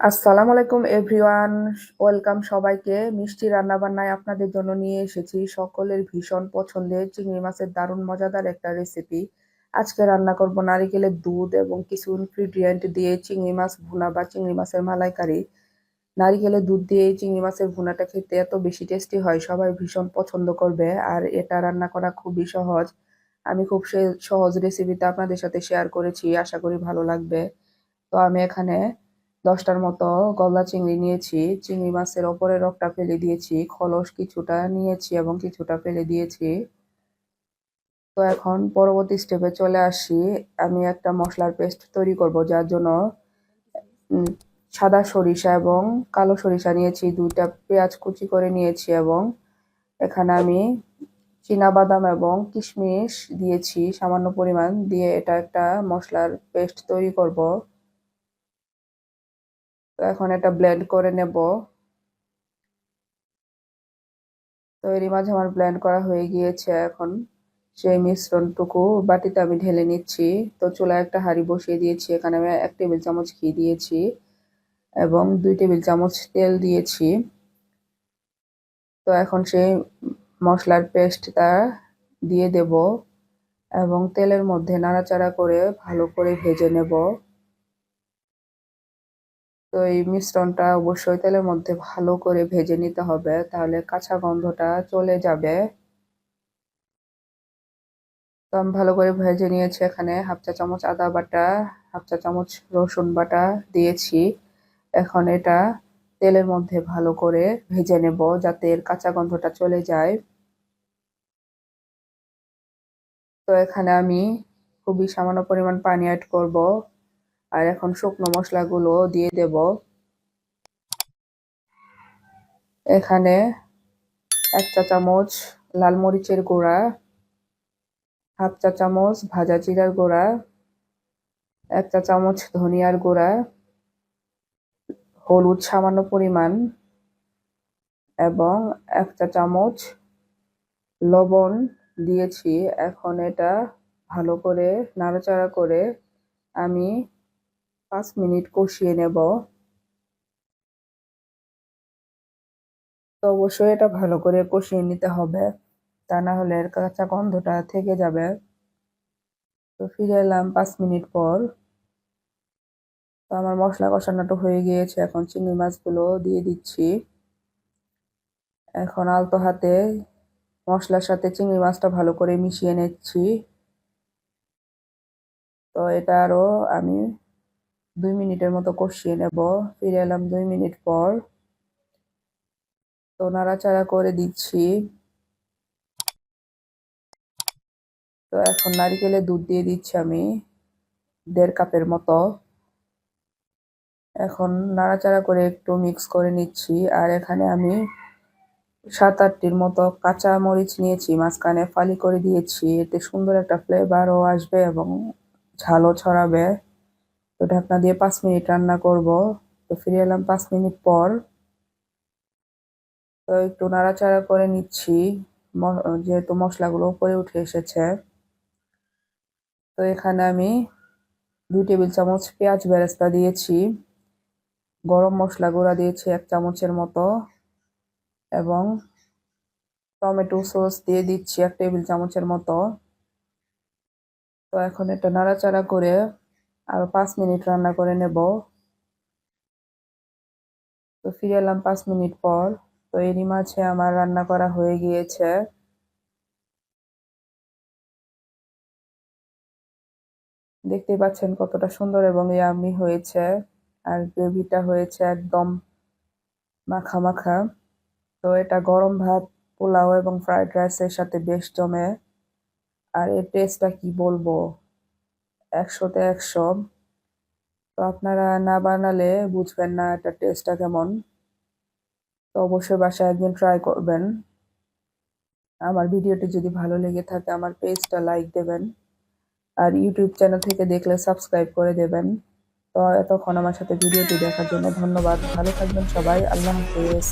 আসসালামু আলাইকুম, everyone. Welcome সবাইকে। মিষ্টি রান্নাবান্নায় আপনাদের জন্য নিয়ে এসেছি সকলের ভীষণ পছন্দের চিংড়ি মাছের দারুণ মজাদার একটা রেসিপি আজকে রান্না করব নারিকেলের দুধ এবং কিছু ইনগ্রিডিয়েন্ট দিয়ে চিংড়ি মাছ ভুনা বা চিংড়ি মাছের মালাইকারি। নারিকেলের দুধ দিয়ে চিংড়ি মাছের ভুনাটা খেতে এত বেশি টেস্টি হয়, সবাই ভীষণ পছন্দ করবে আর এটা রান্না করা খুবই সহজ। আমি খুব সহজ রেসিপিটা আপনাদের সাথে শেয়ার করেছি, আশা করি ভালো লাগবে। তো আমি এখানে দশটার মতো গলদা চিংড়ি নিয়েছি, চিংড়ি মাছের ওপরের রকটা ফেলে দিয়েছি, খলস কিছুটা নিয়েছি এবং কিছুটা ফেলে দিয়েছি। তো এখন পরবর্তী স্টেপে চলে আসি। আমি একটা মশলার পেস্ট তৈরি করব, যার জন্য সাদা সরিষা এবং কালো সরিষা নিয়েছি, দুইটা পেঁয়াজ কুচি করে নিয়েছি এবং এখানে আমি বাদাম এবং কিশমিশ দিয়েছি, সামান্য পরিমাণ দিয়ে এটা একটা মশলার পেস্ট তৈরি করব। তো এখন এটা ব্লেন্ড করে নেব। তো এরই মাঝে আমার ব্লেন্ড করা হয়ে গিয়েছে এখন। সেই মিশ্রণটুকু বাটিতে আমি ঢেলে নিচ্ছি। তো চুলায় একটা হাঁড়ি বসিয়ে দিয়েছি, এখানে আমি এক টেবিল চামচ ঘি দিয়েছি এবং দুই টেবিল চামচ তেল দিয়েছি। তো এখন সেই মশলার পেস্টটা দিয়ে দেব এবং তেলের মধ্যে নাড়াচাড়া করে ভালো করে ভেজে নেব। তো এই মিশ্রণটা অবশ্যই তেলের মধ্যে ভালো করে ভেজে নিতে হবে, তাহলে কাঁচা গন্ধটা চলে যাবে। তো আমি ভালো করে ভেজে নিয়েছি এখানে হাফ চা চামচ আদা বাটা, হাফ চা চামচ রসুন বাটা দিয়েছি। এখন এটা তেলের মধ্যে ভালো করে ভেজে নেব যাতে এর কাঁচা গন্ধটা চলে যায়। তো এখানে আমি খুবই সামান্য পরিমাণ পানি অ্যাড করব। আর এখন শুকনো মশলাগুলো দিয়ে দেব। এখানে এক চা চামচ লাল মরিচের গুঁড়া, হাফ চা চামচ ভাজা জিরার গুঁড়া, এক চা চামচ ধনিয়ার গুঁড়া, হলুদ সামান্য পরিমাণ এবং এক চা চামচ লবণ দিয়েছি। এখন এটা ভালো করে নাড়াচাড়া করে আমি পাঁচ মিনিট কষিয়ে নেব। তো অবশ্যই এটা ভালো করে কষিয়ে নিতে হবে, তা না হলে এর কাঁচা গন্ধটা থেকে যাবে। তো ফিরে এলাম পাঁচ মিনিট পর। তো আমার মশলা কষানোটা হয়ে গিয়েছে, এখন চিংড়ি মাছগুলো দিয়ে দিচ্ছি। এখন আলতো হাতে মশলার সাথে চিংড়ি মাছটা ভালো করে মিশিয়ে নিচ্ছি। তো এটা আরও আমি দুই মিনিটের মতো কষিয়ে নেব। ফিরে এলাম দুই মিনিট পর। তো নাড়াচাড়া করে দিচ্ছি। তো এখন নারিকেলের দুধ দিয়ে দিচ্ছি আমি, দেড় কাপের মতো। এখন নাড়াচাড়া করে একটু মিক্স করে নিচ্ছি। আর এখানে আমি সাত আটটির মতো কাঁচা মরিচ নিয়েছি, মাঝখানে ফালি করে দিয়েছি। এতে সুন্দর একটা ফ্লেভারও আসবে এবং ঝালও ছড়াবে। তো ঢাকনা দিয়ে পাঁচ মিনিট রান্না করব। তো ফিরে এলাম পাঁচ মিনিট পর। তো একটু নাড়াচাড়া করে নিচ্ছি। যেহেতু মশলাগুলো উপরে উঠে এসেছে। তো এখানে আমি দুই টেবিল চামচ পেঁয়াজ বেরেস্তা দিয়েছি। গরম মশলা গুঁড়া দিয়েছি এক চামচের মতো। এবং টমেটো সস দিয়ে দিচ্ছি এক টেবিল চামচের মতো। তো এখন এটা নাড়াচাড়া করে আরও পাঁচ মিনিট রান্না করে নেব। তো ফিরে এলাম পাঁচ মিনিট পর। তো এরই মাঝে আমার রান্না করা হয়ে গিয়েছে। দেখতে পাচ্ছেন কতটা সুন্দর এবং ইয়ামি হয়েছে। আর গ্রেভিটা হয়েছে একদম মাখা মাখা। তো এটা গরম ভাত, পোলাও এবং ফ্রাইড রাইসের সাথে বেশ জমে। আর এর টেস্টটা কি বলব? একশোতে একশো। তো আপনারা না বানালে বুঝবেন না এটা টেস্টটা কেমন। তো অবশ্যই বাসায় একদিন ট্রাই করবেন। আমার ভিডিওটি যদি ভালো লেগে থাকে, আমার পেজটা লাইক দেবেন। আর ইউটিউব চ্যানেল থেকে দেখলে সাবস্ক্রাইব করে দেবেন। তো এতক্ষণ আমার সাথে ভিডিওটি দেখার জন্য ধন্যবাদ। ভালো থাকবেন সবাই। আল্লাহ হাফেজ।